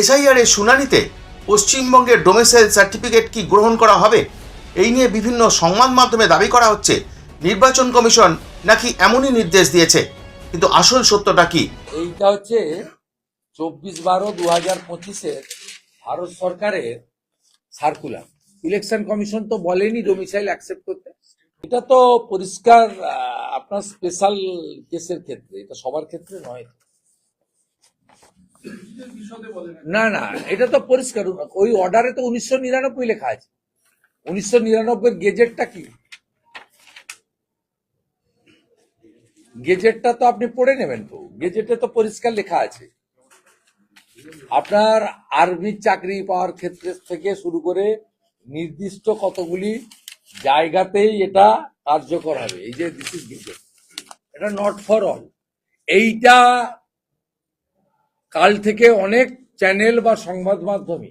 SIR এর শুনানিতে পশ্চিমবঙ্গের ডোমেসাইল সার্টিফিকেট কি গ্রহণ করা হবে? এই নিয়ে বিভিন্ন সংবাদ মাধ্যমে দাবি করা হচ্ছে, নির্বাচন কমিশন নাকি এমনই নির্দেশ দিয়েছে। কিন্তু আসল সত্যটা কি? এইটা হচ্ছে চব্বিশ বারো দু হাজার পঁচিশের ভারত সরকারের সার্কুলার ইলেকশন কমিশন তো বলেনি ডোমিসাইল অ্যাকসেপ্ট করতে। এটা তো পরিষ্কার আপনার স্পেশাল কেসের ক্ষেত্রে, এটা সবার ক্ষেত্রে নয়। না না, এটা তো পরিষ্কার। ওই অর্ডারে তো উনিশশো নিরানব্বই লেখা আছে। উনিশশো নিরানব্বই গেজেটটা কি? গেজেটটা তো আপনি পড়ে নেবেন তো। গেজেটে তো পরিষ্কার লেখা আছে। আপনার আর্মির চাকরি পাওয়ার ক্ষেত্রে থেকে শুরু করে নির্দিষ্ট কতগুলি জায়গাতেই এটা কার্যকর হবে। এই যে দিস ইজ গেজেট এটা নট ফর অল এইটা কাল থেকে অনেক চ্যানেল বা সংবাদ মাধ্যমে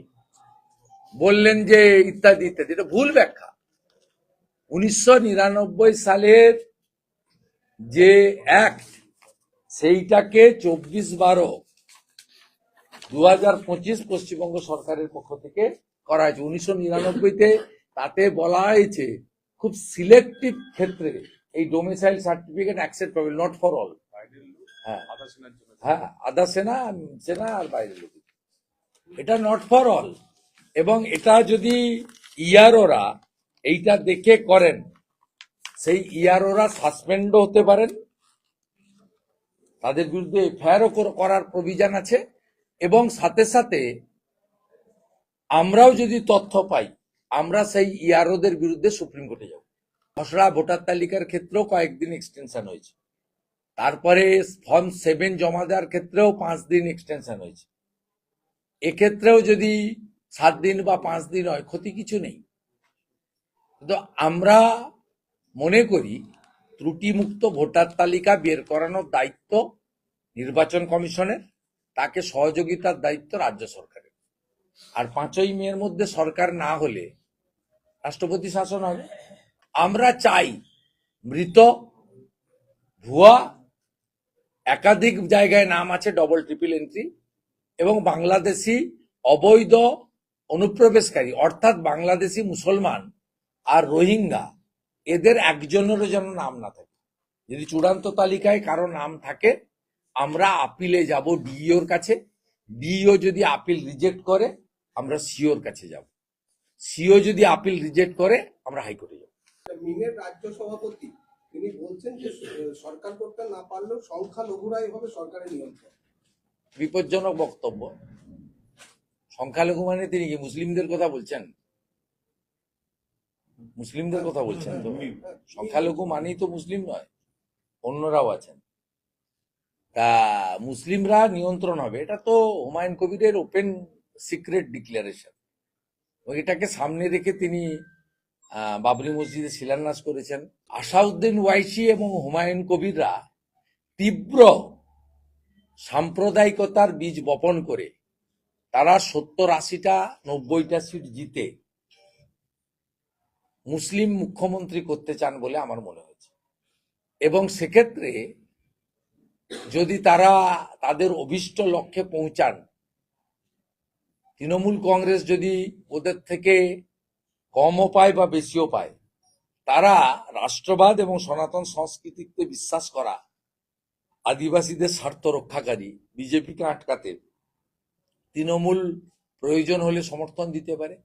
বললেন যে ইত্যাদি ইত্যাদি। এটা ভুল ব্যাখ্যা। উনিশশো নিরানব্বই সালের যে অ্যাক্ট সেইটাকে চব্বিশ বারো দু পশ্চিমবঙ্গ সরকারের পক্ষ থেকে করা হয়েছে। উনিশশো নিরানব্বইতে তাতে বলা হয়েছে, খুব সিলেক্টিভ ক্ষেত্রে এই ডোমিসাইল সার্টিফিকেট অ্যাকসেপ্ট হবে নট ফর অল হ্যাঁ। হ্যাঁ আধা সেনা সেনা আর বাইরের লোক। এটা নট ফর অল এবং এটা যদি ইয়ারোরা এইটা দেখে করেন, সেই ইয়ারোরা সাসপেন্ডও হতে পারেন। তাদের বিরুদ্ধে এফআইআরও করার প্রভিজন আছে। এবং সাথে সাথে আমরাও যদি তথ্য পাই, আমরা সেই ইয়ারোদের বিরুদ্ধে সুপ্রিম কোর্টে যাব। খসড়া ভোটার তালিকার ক্ষেত্রেও কয়েকদিন এক্সটেনশন হয়েছে। তারপরে ফর্ম সেভেন জমা দেওয়ার ক্ষেত্রেও পাঁচ দিন এক্সটেনশন হয়েছে। এক্ষেত্রেও যদি সাত দিন বা পাঁচ দিন হয়, ক্ষতি কিছু নেই। কিন্তু আমরা মনে করি, ত্রুটিমুক্ত ভোটার তালিকা বের করানোর দায়িত্ব নির্বাচন কমিশনের, তাকে সহযোগিতার দায়িত্ব রাজ্য সরকারের। আর পাঁচই মেয়ের মধ্যে সরকার না হলে রাষ্ট্রপতি শাসন হবে। আমরা চাই মৃত, ভুয়া একাধিক জায়গায় নাম আছে ডবল ট্রিপল এন্ট্রি এবং বাংলাদেশি অবৈধ অনুপ্রবেশকারী, অর্থাৎ বাংলাদেশি মুসলমান আর রোহিঙ্গা, এদের একজনেরও যেন নাম না থাকে। যদি চূড়ান্ত তালিকায় কারও নাম থাকে, আমরা আপিলে যাব ডিইওর কাছে। ডিইও যদি আপিল রিজেক্ট করে, আমরা সিওর কাছে যাব। সিও যদি আপিল রিজেক্ট করে, আমরা হাইকোর্টে যাব। রাজ্য সভাপতি বলছেন যে সরকার করতে না পারলেও সংখ্যালঘুরাই হবে সরকারের নিয়ন্ত্রণ। বিপজ্জনক বক্তব্য। সংখ্যালঘু মানে তিনি কি মুসলিমদের কথা বলছেন? মুসলিমদের কথা বলছেন তো? সংখ্যালঘু মানেই তো মুসলিম নয়, অন্যরাও আছেন। তা মুসলিমরা নিয়ন্ত্রণ হবে, এটা তো হুমায়ুন কবিরের ওপেন সিক্রেট ডিক্লারেশন এটাকে সামনে রেখে তিনি বাবরি মসজিদে শিলান্যাস করেছেন। আসাউদ্দিন ওয়াইসি এবং হুমায়ুন কবিররা তীব্র সাম্প্রদায়িকতার বীজ বপন করে তারা সত্তর আশিটা, নব্বইটা সিট জিতে মুসলিম মুখ্যমন্ত্রী করতে চান বলে আমার মনে হয়েছে। এবং সেক্ষেত্রে যদি তারা তাদের অভিষ্ট লক্ষ্যে পৌঁছান, তৃণমূল কংগ্রেস যদি ওদের থেকে কমও পায় বা বেশিও পায়। তারা রাষ্ট্রবাদ এবং সনাতন সংস্কৃতিতে বিশ্বাস করা আদিবাসীদের স্বার্থ রক্ষাকারী, বিজেপিকে আটকাতে তৃণমূল প্রয়োজন হলে সমর্থন দিতে পারে।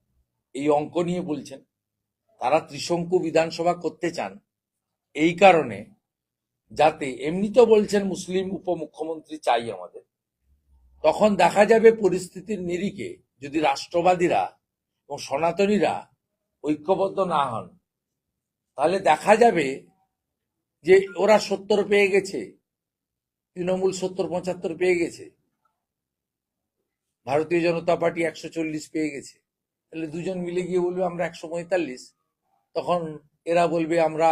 এই অঙ্ক নিয়ে বলছেন, তারা ত্রিশঙ্কু বিধানসভা করতে চান এই কারণে যাতে এমনি তো বলছেন মুসলিম উপমুখ্যমন্ত্রী চাই আমাদের। তখন দেখা যাবে পরিস্থিতির নিরিখে যদি রাষ্ট্রবাদীরা এবং সনাতনীরা ঐক্যবদ্ধ না হন, তাহলে দেখা যাবে যে ওরা সত্তর পেয়ে গেছে, তৃণমূল সত্তর পঁচাত্তর পেয়ে গেছে। ভারতীয় জনতা পার্টি একশো চল্লিশ পেয়ে গেছে। তাহলে দুজন মিলে গিয়ে বলবে আমরা একশো পঁয়তাল্লিশ। তখন এরা বলবে আমরা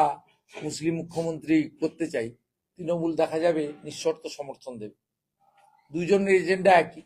মুসলিম মুখ্যমন্ত্রী করতে চাই। তৃণমূল দেখা যাবে নিঃশর্ত সমর্থন দেবে। দুজনের এজেন্ডা একই।